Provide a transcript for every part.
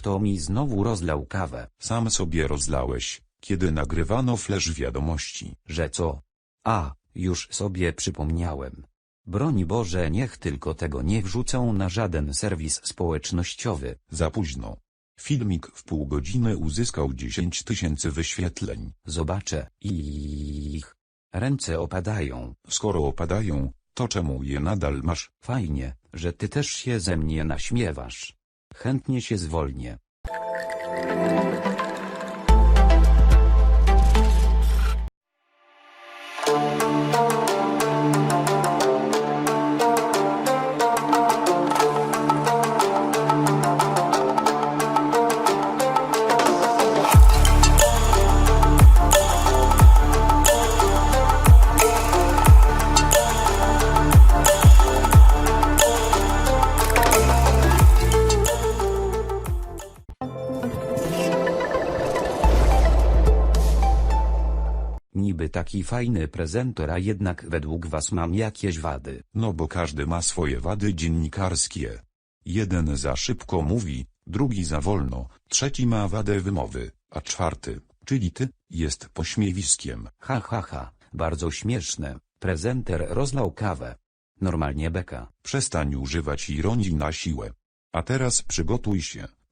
Kto mi znowu rozlał kawę? Sam sobie rozlałeś, kiedy nagrywano flash wiadomości. Że co? A, już sobie przypomniałem. Broń Boże niech tylko tego nie wrzucą na żaden serwis społecznościowy. Za późno. Filmik w pół godziny uzyskał 10 tysięcy wyświetleń. Zobaczę. Ich. Ręce opadają. Skoro opadają, to czemu je nadal masz? Fajnie, że ty też się ze mnie naśmiewasz. Chętnie się zwolnię. Niby taki fajny prezentor, a jednak według was mam jakieś wady. No bo każdy ma swoje wady dziennikarskie. Jeden za szybko mówi, drugi za wolno, trzeci ma wadę wymowy, a czwarty, czyli ty, jest pośmiewiskiem. Ha ha ha, bardzo śmieszne. Prezenter rozlał kawę. Normalnie beka. Przestań używać ironii na siłę. A teraz przygotuj się,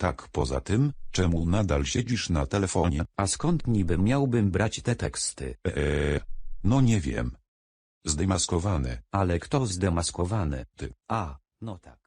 Tak poza tym, czemu nadal siedzisz na telefonie? A skąd niby miałbym brać te teksty? Eee, no nie wiem. Zdemaskowany. Ale kto zdemaskowany? Ty. A, no tak.